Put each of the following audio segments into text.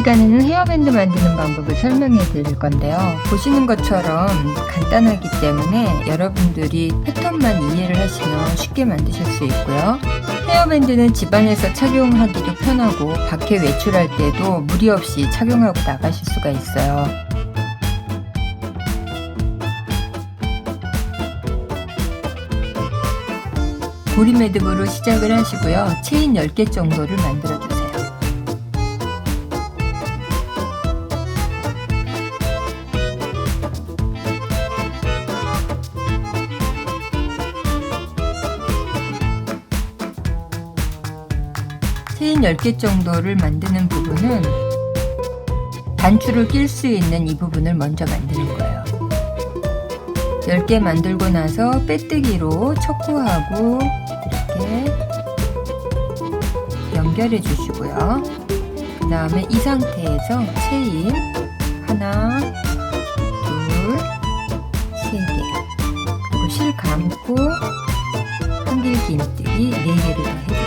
시간에는 헤어밴드 만드는 방법을 설명해 드릴 건데요. 보시는 것처럼 간단하기 때문에 여러분들이 패턴만 이해를 하시면 쉽게 만드실 수 있고요. 헤어밴드는 집안에서 착용하기도 편하고 밖에 외출할 때도 무리 없이 착용하고 나가실 수가 있어요. 보리 매듭으로 시작을 하시고요. 체인 10개 정도를 만들어 주세요. 체인 10개 정도를 만드는 부분은 단추를 낄 수 있는 이 부분을 먼저 만드는 거예요. 10개 만들고 나서 빼뜨기로 척구하고 이렇게 연결해 주시고요. 그 다음에 이 상태에서 체인 하나, 둘, 세 개. 그리고 실 감고 한길 긴뜨기 네 개를 더 해주세요.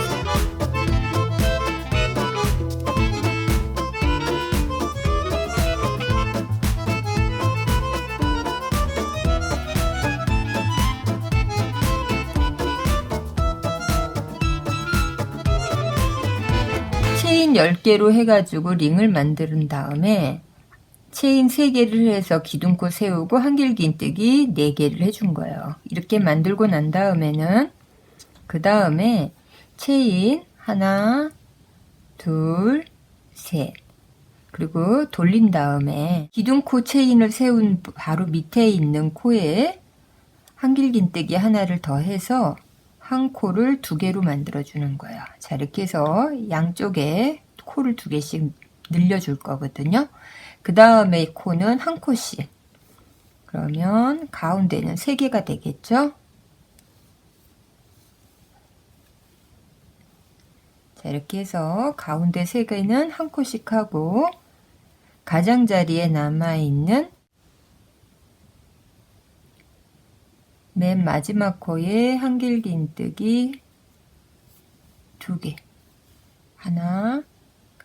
10개로 해가지고 링을 만든 다음에 체인 3개를 해서 기둥코 세우고 한길 긴뜨기 4개를 해준 거예요. 이렇게 만들고 난 다음에는 그 다음에 체인 하나, 둘, 셋 그리고 돌린 다음에 기둥코 체인을 세운 바로 밑에 있는 코에 한길 긴뜨기 하나를 더 해서 한 코를 두 개로 만들어 주는 거예요. 자, 이렇게 해서 양쪽에 코를 두 개씩 늘려줄 거거든요. 그 다음에 코는 한 코씩. 그러면 가운데는 세 개가 되겠죠? 자, 이렇게 해서 가운데 세 개는 한 코씩 하고 가장자리에 남아있는 맨 마지막 코에 한길 긴뜨기 두 개. 하나, 그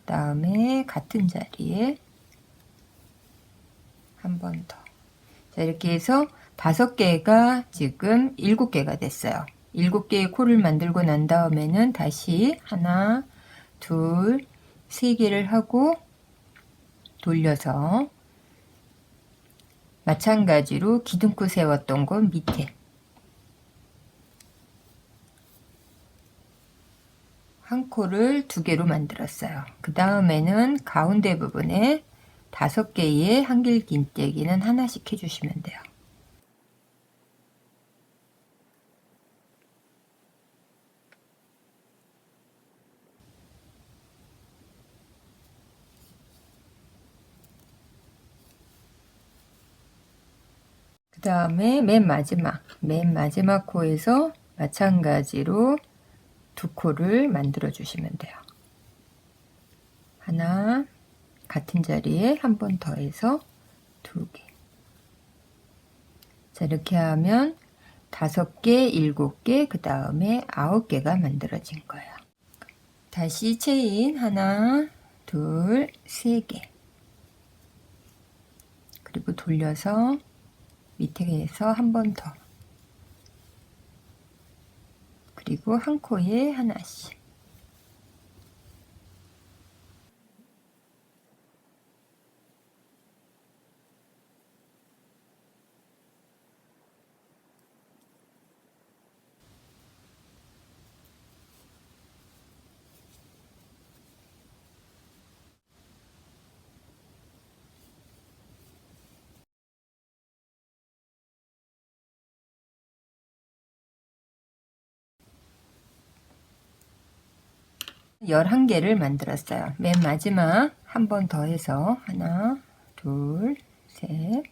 다음에 같은 자리에 한 번 더. 자, 이렇게 해서 다섯 개가 지금 일곱 개가 됐어요. 일곱 개의 코를 만들고 난 다음에는 다시 하나, 둘, 세 개를 하고 돌려서 마찬가지로 기둥코 세웠던 건 밑에 한 코를 두 개로 만들었어요. 그 다음에는 가운데 부분에 다섯 개의 한길 긴뜨기는 하나씩 해주시면 돼요. 그 다음에 맨 마지막, 맨 마지막 코에서 마찬가지로 두 코를 만들어 주시면 돼요. 하나, 같은 자리에 한 번 더해서 두 개. 자, 이렇게 하면 다섯 개, 일곱 개, 그 다음에 아홉 개가 만들어진 거예요. 다시 체인 하나, 둘, 세 개. 그리고 돌려서 밑에서 한 번 더. 그리고 한 코에 하나씩. 열한 개를 만들었어요. 맨 마지막 한 번 더 해서 하나, 둘, 셋,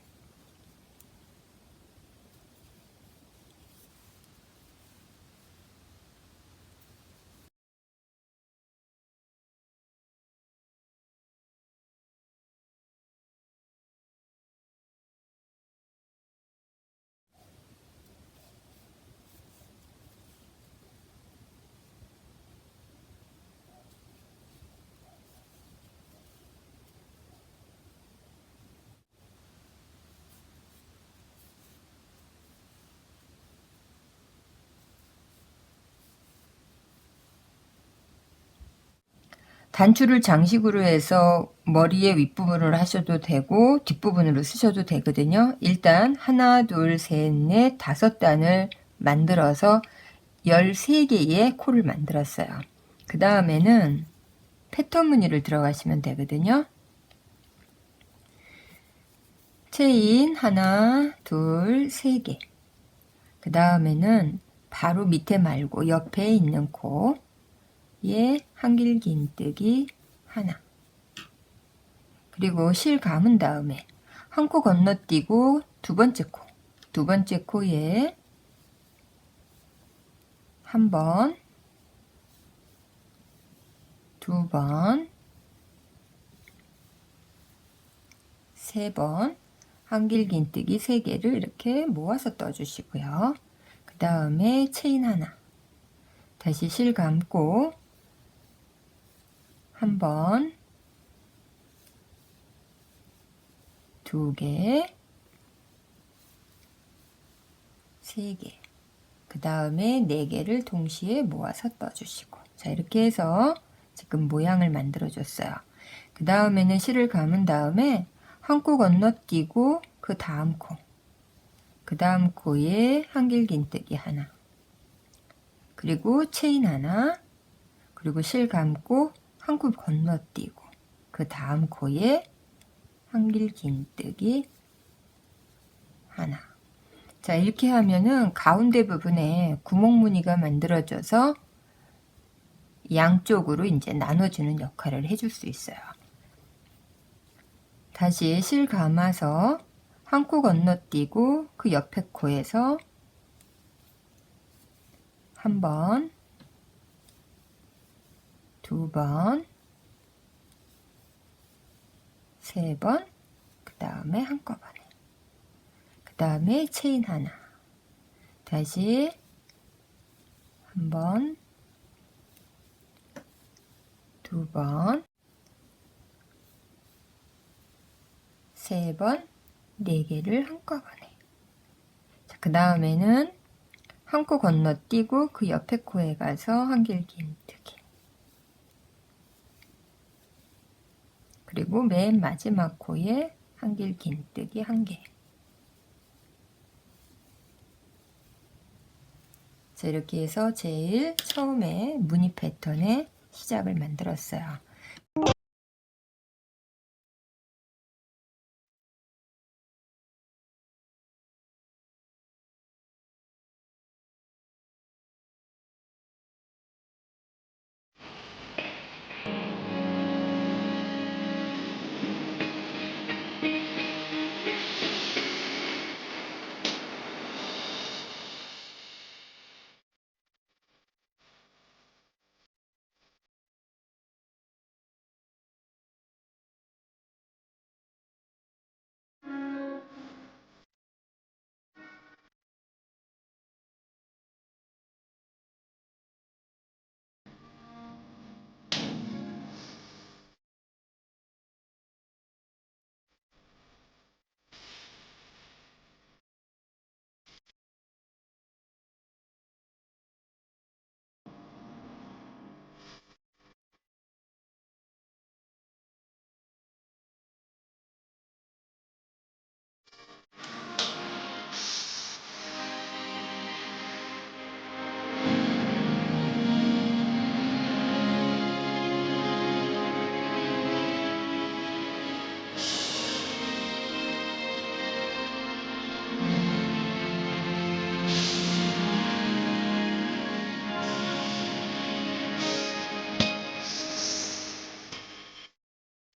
단추를 장식으로 해서 머리의 윗부분을 하셔도 되고 뒷부분으로 쓰셔도 되거든요. 일단 하나, 둘, 셋, 넷, 다섯 단을 만들어서 13개의 코를 만들었어요. 그 다음에는 패턴 무늬를 들어가시면 되거든요. 체인 하나, 둘, 세 개. 그 다음에는 바로 밑에 말고 옆에 있는 코 에 한길긴뜨기 하나. 그리고 실 감은 다음에 한 코 건너뛰고 두 번째 코. 두 번째 코에 한 번, 두 번, 세 번, 한길긴뜨기 세 개를 이렇게 모아서 떠주시고요. 그 다음에 체인 하나, 다시 실 감고 한 번, 두 개, 세 개. 그 다음에 네 개를 동시에 모아서 떠주시고. 자, 이렇게 해서 지금 모양을 만들어 줬어요. 그 다음에는 실을 감은 다음에 한 코 건너뛰고 그 다음 코. 그 다음 코에 한길긴뜨기 하나. 그리고 체인 하나. 그리고 실 감고 한코 건너뛰고 그 다음 코에 한길 긴뜨기 하나. 자, 이렇게 하면은 가운데 부분에 구멍 무늬가 만들어져서 양쪽으로 이제 나눠주는 역할을 해줄 수 있어요. 다시 실 감아서 한 코 건너뛰고 그 옆에 코에서 한 번, 두 번, 세 번, 그 다음에 한꺼번에. 그 다음에 체인 하나. 다시 한 번, 두 번, 세 번, 네 개를 한꺼번에. 자, 그 다음에는 한 코 건너뛰고 그 옆에 코에 가서 한길긴뜨기. 그리고 맨 마지막 코에 한길 긴뜨기 한 개. 자, 이렇게 해서 제일 처음에 무늬 패턴의 시작을 만들었어요.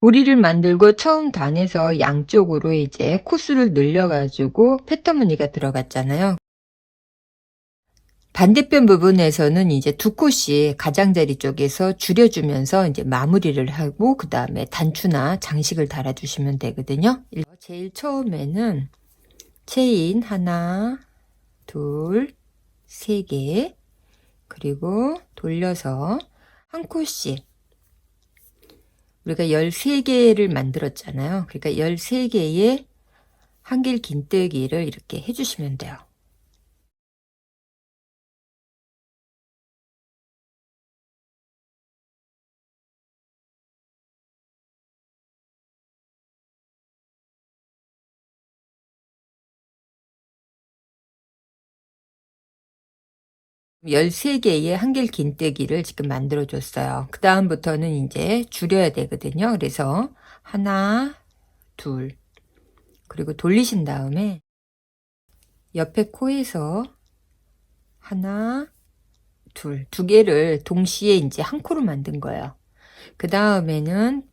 우리를 만들고 처음 단에서 양쪽으로 이제 코스를 늘려가지고 패턴 무늬가 들어갔잖아요. 반대편 부분에서는 이제 두 콧이 가장자리 쪽에서 줄여주면서 이제 마무리를 하고 그 다음에 단추나 장식을 달아주시면 되거든요. 제일 처음에는 체인 하나, 둘, 세 개, 그리고 돌려서 한 콧씩 우리가 13개를 만들었잖아요. 그러니까 13개의 한길 긴뜨기를 이렇게 해주시면 돼요. 13개의 한길 긴뜨기를 지금 만들어 줬어요. 그 다음부터는 이제 줄여야 되거든요. 그래서 하나, 둘, 그리고 돌리신 다음에 옆에 코에서 하나, 둘, 두 개를 동시에 이제 한 코로 만든 거예요. 그 다음에는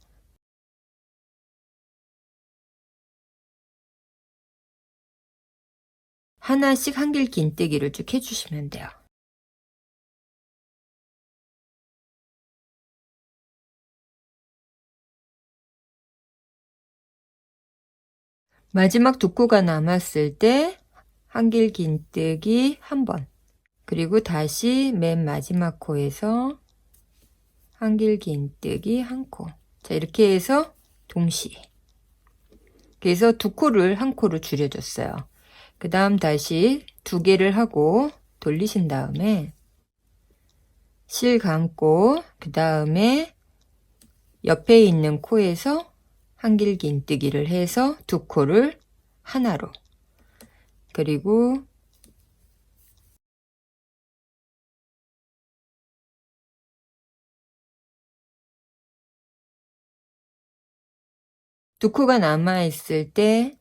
하나씩 한길 긴뜨기를 쭉 해주시면 돼요. 마지막 두 코가 남았을 때 한길 긴뜨기 한 번, 그리고 다시 맨 마지막 코에서 한길 긴뜨기 한 코. 자, 이렇게 해서 동시에. 그래서 두 코를 한 코로 줄여줬어요. 그 다음 다시 두 개를 하고 돌리신 다음에 실 감고 그 다음에 옆에 있는 코에서 한길 긴뜨기를 해서 두 코를 하나로 그리고 두 코가 남아 있을 때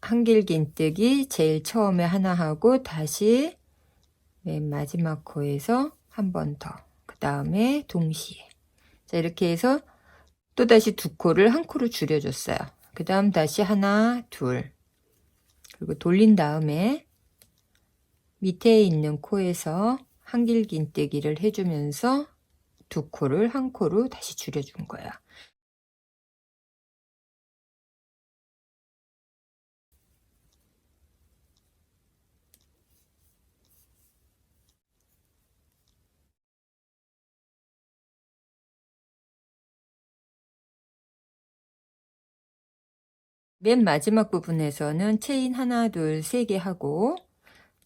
한길 긴뜨기 제일 처음에 하나 하고 다시 맨 마지막 코에서 한 번 더. 그 다음에 동시에. 자, 이렇게 해서 또 다시 두 코를 한 코로 줄여줬어요. 그 다음 다시 하나, 둘. 그리고 돌린 다음에 밑에 있는 코에서 한길 긴뜨기를 해주면서 두 코를 한 코로 다시 줄여준 거야. 맨 마지막 부분에서는 체인 하나, 둘, 세 개 하고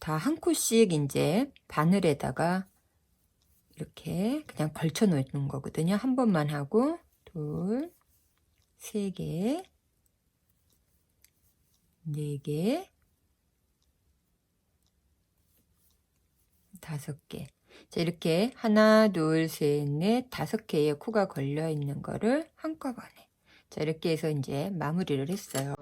다 한 코씩 이제 바늘에다가 이렇게 그냥 걸쳐 놓는 거거든요. 한 번만 하고 둘, 세 개, 네 개, 다섯 개. 자, 이렇게 하나, 둘, 셋, 넷, 다섯 개의 코가 걸려 있는 거를 한꺼번에 자, 이렇게 해서 이제 마무리를 했어요.